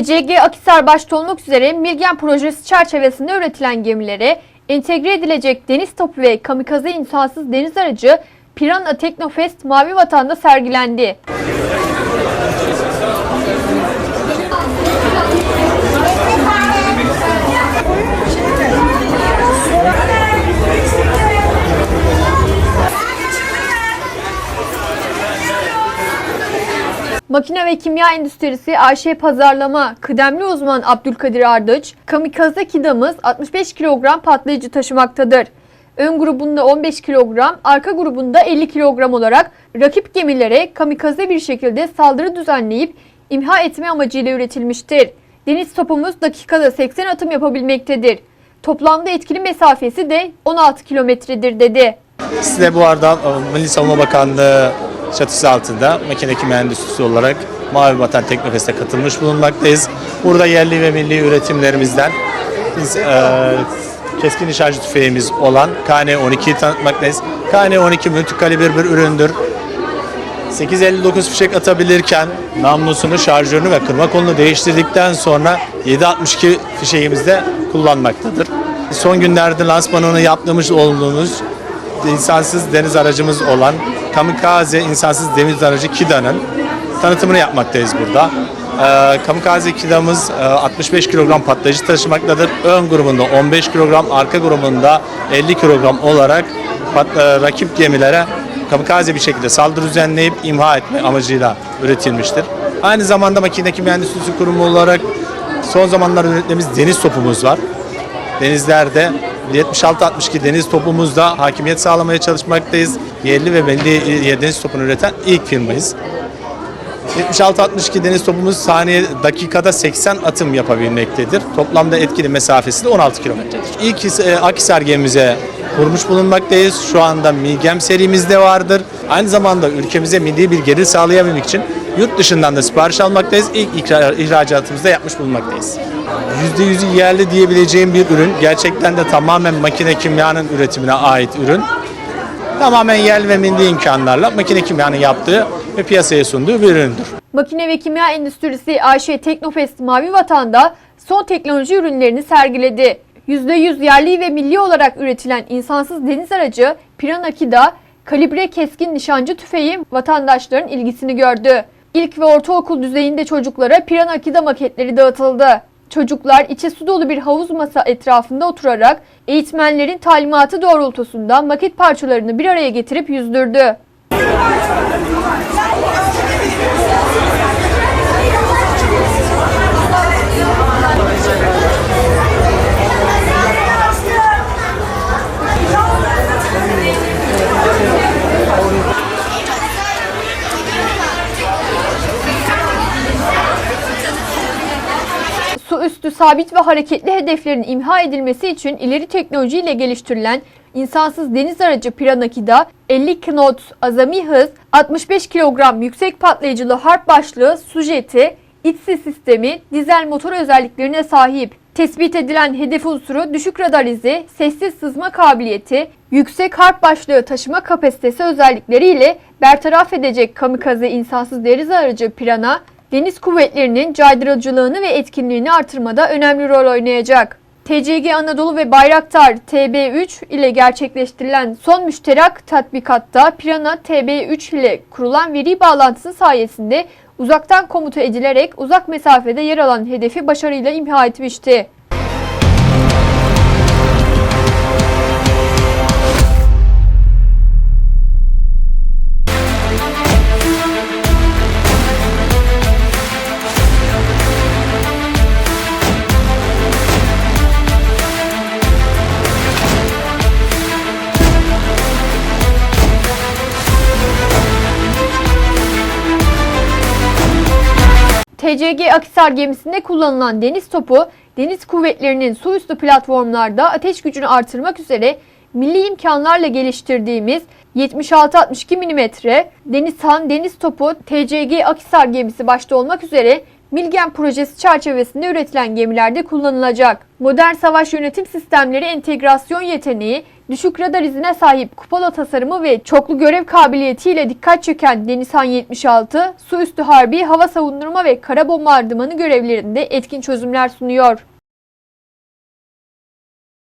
TCG Akisar başta olmak üzere Milgen projesi çerçevesinde üretilen gemilere entegre edilecek deniz topu ve kamikaze insansız deniz aracı Piranha Teknofest Mavi Vatan'da sergilendi. Makine ve Kimya Endüstrisi AŞ Pazarlama kıdemli uzman Abdülkadir Ardıç, kamikaze kidamız 65 kilogram patlayıcı taşımaktadır. Ön grubunda 15 kilogram, arka grubunda 50 kilogram olarak rakip gemilere kamikaze bir şekilde saldırı düzenleyip imha etme amacıyla üretilmiştir. Deniz topumuz dakikada 80 atım yapabilmektedir. Toplamda etkili mesafesi de 16 kilometredir dedi. Size bu arada e, Milli Savunma Bakanlığı çatısı altında makineki mühendisisi olarak Mavi Vatan Teknofest'e katılmış bulunmaktayız. Burada yerli ve milli üretimlerimizden biz e, keskin nişancı tüfeğimiz olan KN-12'yi tanıtmaktayız. KN-12 multikaliber bir üründür. 859 fişek atabilirken namlusunu, şarjörünü ve kırma kolunu değiştirdikten sonra 762 fişeğimizde kullanmaktadır. Son günlerde lansmanını yaptığımız olduğumuz insansız deniz aracımız olan Kamikaze insansız deniz aracı Kida'nın tanıtımını yapmaktayız burada. Ee, Kamikaze Kida'mız e, 65 kilogram patlayıcı taşımaktadır. Ön grubunda 15 kilogram, arka grubunda 50 kilogram olarak e, rakip gemilere kamikaze bir şekilde saldırı düzenleyip imha etme amacıyla üretilmiştir. Aynı zamanda Makineki Mühendisliği Kurumu olarak son zamanlarda ürettiğimiz deniz topumuz var denizlerde 76-62 deniz topumuzda hakimiyet sağlamaya çalışmaktayız. Yerli ve milli deniz topunu üreten ilk firmayız. 76-62 deniz topumuz saniye dakikada 80 atım yapabilmektedir. Toplamda etkili mesafesi de 16 kilometredir. İlk e, Akhisar gemimize kurmuş bulunmaktayız. Şu anda Milgem serimizde vardır. Aynı zamanda ülkemize milli bir gelir sağlayabilmek için yurt dışından da sipariş almaktayız. İlk ihracatımızı da yapmış bulunmaktayız. %100'ü yerli diyebileceğim bir ürün. Gerçekten de tamamen makine kimyanın üretimine ait ürün. Tamamen yerli ve milli imkanlarla makine kimyanın yaptığı ve piyasaya sunduğu bir üründür. Makine ve Kimya Endüstrisi AŞ Teknofest Mavi Vatan'da son teknoloji ürünlerini sergiledi. %100 yerli ve milli olarak üretilen insansız deniz aracı Piranha Kida, kalibre keskin nişancı tüfeği vatandaşların ilgisini gördü. İlk ve ortaokul düzeyinde çocuklara Piranha Kida maketleri dağıtıldı. Çocuklar içi su dolu bir havuz masa etrafında oturarak eğitmenlerin talimatı doğrultusunda maket parçalarını bir araya getirip yüzdürdü. Su üstü sabit ve hareketli hedeflerin imha edilmesi için ileri teknolojiyle geliştirilen insansız deniz aracı Piranha Kida 50 knot azami hız, 65 kilogram yüksek patlayıcılı harp başlığı, su jeti, içsi sistemi, dizel motor özelliklerine sahip. Tespit edilen hedef unsuru düşük radar izi, sessiz sızma kabiliyeti, yüksek harp başlığı taşıma kapasitesi özellikleriyle bertaraf edecek kamikaze insansız deniz aracı Piranha, deniz kuvvetlerinin caydırıcılığını ve etkinliğini artırmada önemli rol oynayacak. TCG Anadolu ve Bayraktar TB3 ile gerçekleştirilen son müşterak tatbikatta Piranha TB3 ile kurulan veri bağlantısı sayesinde uzaktan komuta edilerek uzak mesafede yer alan hedefi başarıyla imha etmişti. TCG Akisar gemisinde kullanılan deniz topu, deniz kuvvetlerinin su üstü platformlarda ateş gücünü artırmak üzere milli imkanlarla geliştirdiğimiz 76-62 mm Denizhan deniz topu TCG Akisar gemisi başta olmak üzere Milgen projesi çerçevesinde üretilen gemilerde kullanılacak. Modern savaş yönetim sistemleri entegrasyon yeteneği, Düşük radar izine sahip kupola tasarımı ve çoklu görev kabiliyetiyle dikkat çeken Denizhan 76, su üstü harbi, hava savundurma ve kara bombardımanı görevlerinde etkin çözümler sunuyor.